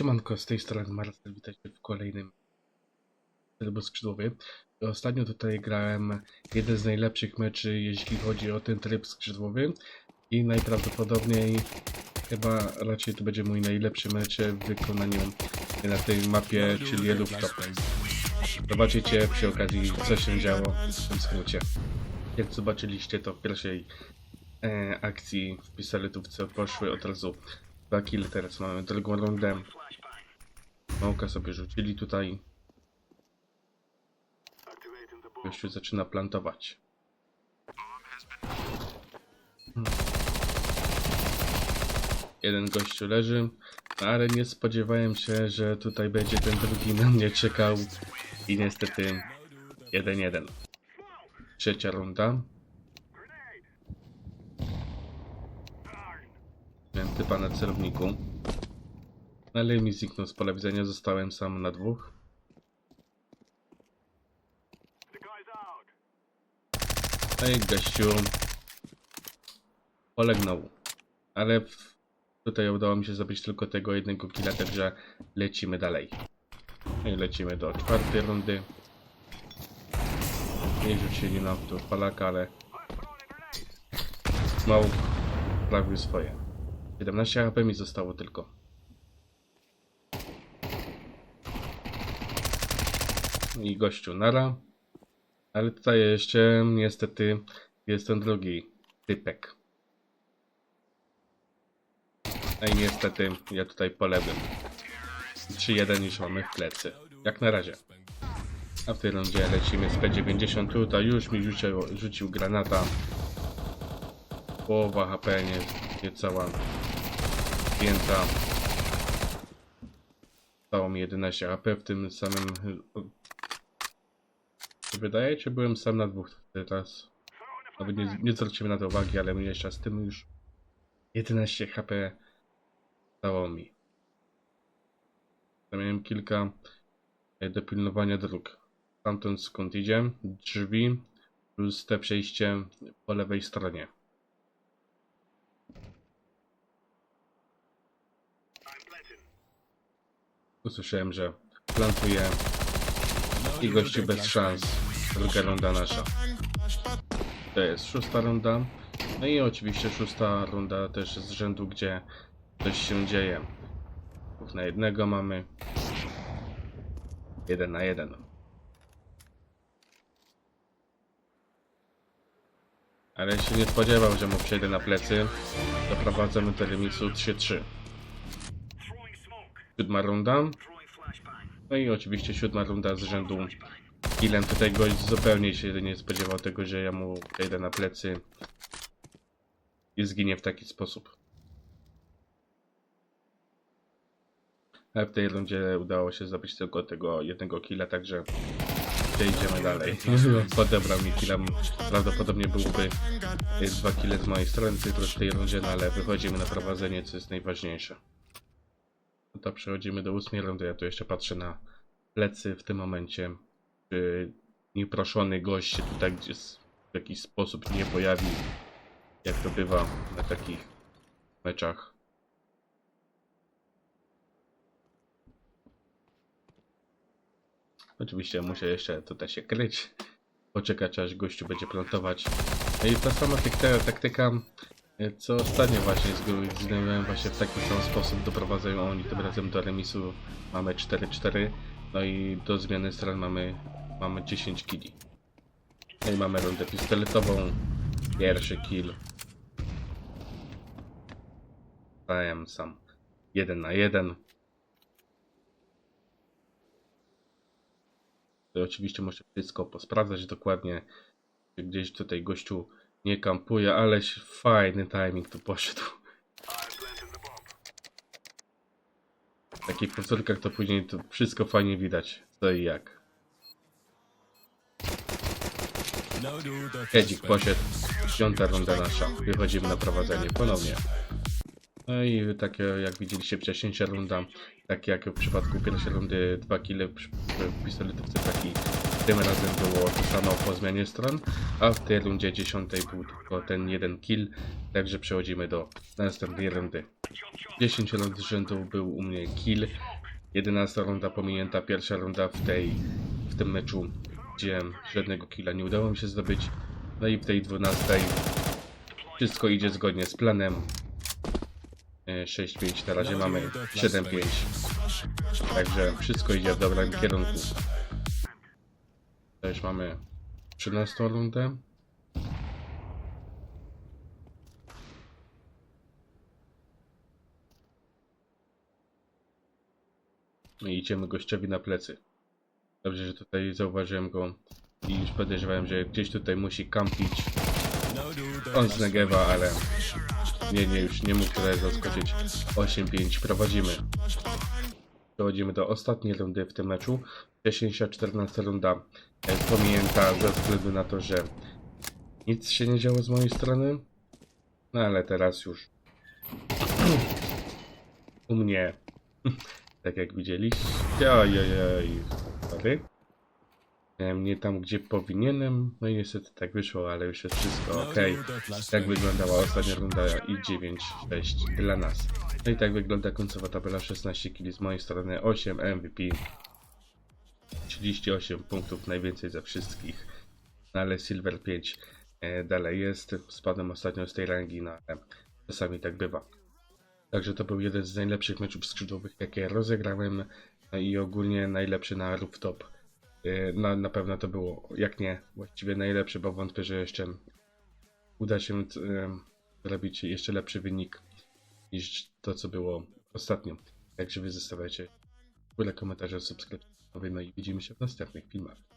Siemanko, z tej strony Marcel, witajcie w kolejnym trybu skrzydłowy. Ostatnio tutaj grałem jeden z najlepszych meczy, jeśli chodzi o ten tryb skrzydłowy i najprawdopodobniej chyba raczej to będzie mój najlepszy mecz w wykonaniu na tej mapie, czyli Rooftop. Zobaczycie przy okazji co się działo w tym skrócie. Jak zobaczyliście to w pierwszej e, akcji w pistoletówce poszły od razu dwa kill, teraz mamy drugą rundę. Małka sobie rzucili tutaj. Gościu zaczyna plantować. Jeden gościu leży, ale nie spodziewałem się, że tutaj będzie ten drugi na mnie czekał. I niestety 1-1. Trzecia runda. Miałem typa na celowniku. Ale mi zniknął z pola widzenia, zostałem sam na dwóch. Ej, gościu. Polegnął. Ale w... tutaj udało mi się zrobić tylko tego jednego killa, także lecimy dalej. No I lecimy do czwartej rundy. Nie rzucili nam tu palaka, ale... Mało prawił swoje. 17 HP mi zostało tylko. I gościu nara. Ale tutaj jeszcze niestety jest ten drugi typek. No i niestety ja tutaj polewym. 3-1 już mamy w plecy. Jak na razie. A w tej rundzie lecimy z P90. Tutaj już mi rzucił, rzucił granata. Połowa HP nie, niecała zdjęta. Stało mi 11 HP w tym samym... Wydaje się, byłem sam na dwóch teraz. Nawet nie, nie zwrócimy na to uwagi, ale mniejsza z tym już 11 HP stało mi. Miałem kilka e, do pilnowania dróg. Stamtąd skąd idzie, drzwi plus te przejście po lewej stronie. Usłyszałem, że plantuje i gości bez szans. Druga runda nasza. To jest szósta runda. No i oczywiście szósta runda też z rzędu, gdzie coś się dzieje. Dwóch na jednego mamy. Jeden na jeden. Ale się nie spodziewał, że mu przejdę na plecy. Doprowadzamy do remisu 3-3. Siódma runda. No i oczywiście siódma runda z rzędu. Killem tutaj gość zupełnie się nie spodziewał tego, że ja mu przejdę na plecy i zginie w taki sposób. Ale w tej rundzie udało się zdobyć tylko tego jednego killa, także przejdziemy dalej. Podebrał mi killa, prawdopodobnie byłby dwa kile z mojej strony tylko w tej rundzie, no ale wychodzimy na prowadzenie, co jest najważniejsze. To przechodzimy do ósmej rundy, ja tu jeszcze patrzę na plecy w tym momencie. Czy nieproszony gość się tutaj gdzieś w jakiś sposób nie pojawił, jak to bywa na takich meczach. Oczywiście muszę jeszcze tutaj się kryć, poczekać aż gościu będzie plantować. No i ta sama taktyka, co ostatnio właśnie zgnębiłem właśnie w taki sam sposób doprowadzają oni tym razem do remisu. Mamy 4-4, no i do zmiany stron mamy, mamy 10 killi. No i mamy rundę pistoletową, pierwszy kill. Stałem sam, jeden na jeden. To oczywiście muszę wszystko posprawdzać dokładnie. Gdzieś tutaj gościu nie kampuje, aleś fajny timing tu poszedł. W takich powtórkach to później to wszystko fajnie widać, co i jak. Hedzik poszedł, piąta runda nasza, wychodzimy na prowadzenie ponownie. No i takie jak widzieliście wcześniejsza runda, tak jak w przypadku pierwszej rundy dwa kile pistoletówce taki Tym razem było to samo po zmianie stron, a w tej rundzie 10 był tylko ten jeden kill, także przechodzimy do następnej rundy. 10 rund rzędu był u mnie kill, 11 runda pominięta, pierwsza runda w tej, w tym meczu, gdzie żadnego killa nie udało mi się zdobyć, no i w tej 12 wszystko idzie zgodnie z planem. E, 6-5, na razie mamy 7-5. Także wszystko idzie w dobrym kierunku. Już mamy 13 rundę. I idziemy gościowi na plecy. Dobrze, że tutaj zauważyłem go i już podejrzewałem, że gdzieś tutaj musi kampić on z Negewa, ale nie, nie, już nie mógł tutaj zaskoczyć. 8-5 prowadzimy. Przechodzimy do ostatniej rundy w tym meczu. 10-14 runda pominięta ze względu na to, że nic się nie działo z mojej strony. No ale teraz już u mnie, tak jak widzieliście, ojojoj, sorry. Nie tam, gdzie powinienem, no i niestety tak wyszło, ale już jest wszystko ok. Tak wyglądała ostatnia runda i 9-6 dla nas. No i tak wygląda końcowa tabela 16 kg z mojej strony, 8 MVP, 38 punktów, najwięcej ze wszystkich. No ale Silver 5 e, dalej jest, spadłem ostatnio z tej rangi, no ale czasami tak bywa. Także to był jeden z najlepszych meczów skrzydłowych, jakie rozegrałem no i ogólnie najlepszy na rooftop. E, Na, na pewno to było, jak nie, właściwie najlepszy, bo wątpię, że jeszcze uda się em, zrobić jeszcze lepszy wynik niż to, co było ostatnio. Także wy zostawiajcie w górę komentarze, subskrypcje, no i widzimy się w następnych filmach.